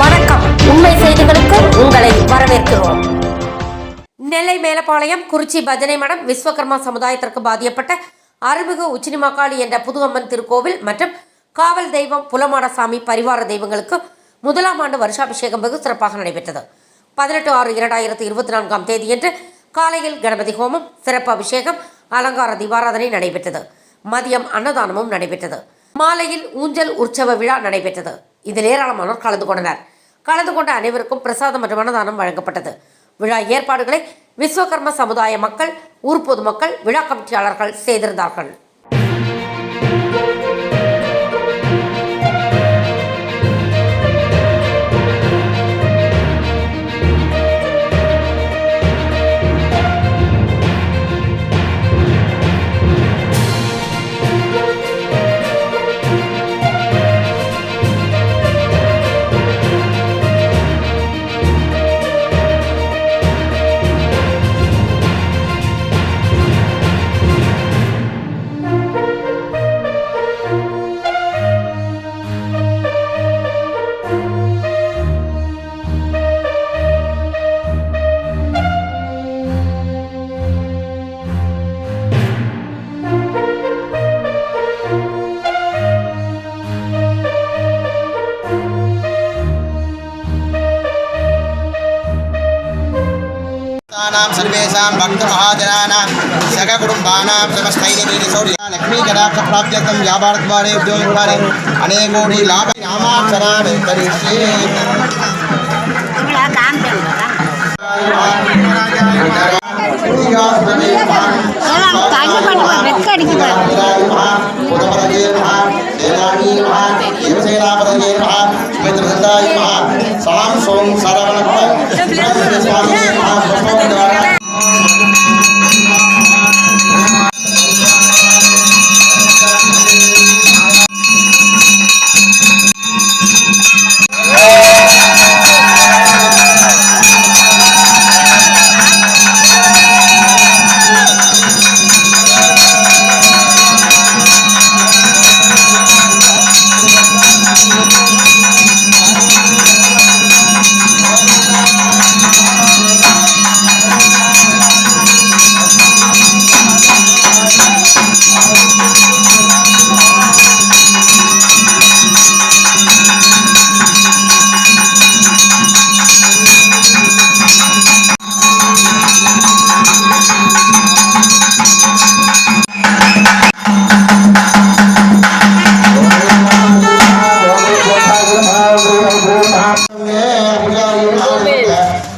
வணக்கம். உண்மை செய்திகளுக்கு உங்களை வரவேற்கிறோம். நெல்லை மேலப்பாளையம் குறிச்சி பஜனை மடம் விஸ்வகர்மா சமுதாயத்திற்கு பாதியப்பட்ட அருள்மிகு உச்சினிமாக்காளி என்ற புதுவம்மன் திருக்கோவில் மற்றும் காவல் தெய்வம் புலமாடசாமி பரிவார தெய்வங்களுக்கு முதலாம் ஆண்டு வருஷாபிஷேகம் வெகு சிறப்பாக நடைபெற்றது. பதினெட்டு ஆறு இரண்டாயிரத்தி இருபத்தி நான்காம் தேதியன்று காலையில் கணபதி ஹோமம் சிறப்பு அபிஷேகம் அலங்கார தீபாராதனை நடைபெற்றது. மதியம் அன்னதானமும் நடைபெற்றது. மாலையில் ஊஞ்சல் உற்சவ விழா நடைபெற்றது. இதில் ஏராளமானோர் கலந்து கொண்டனர். கலந்து கொண்ட அனைவருக்கும் பிரசாதம் மற்றும் அன்னதானம் வழங்கப்பட்டது. விழா ஏற்பாடுகளை விஸ்வகர்ம சமுதாய மக்கள் ஊர் பொதுமக்கள் விழா கமிட்டியாளர்கள் செய்திருந்தார்கள். भक्तानां सर्वेषां भक्तमहाजनानां सककुटुम्बानां समस्तैर्यसौर्या लक्ष्मीकटाक्षप्राप्त्यर्थं व्यापारद्वारे उद्योगद्वारे अनेकोटि लाभयामाक्षराणि करिष्ये शिवसेनापदये नमः मित्रसदाय नमः सां सों सरवणः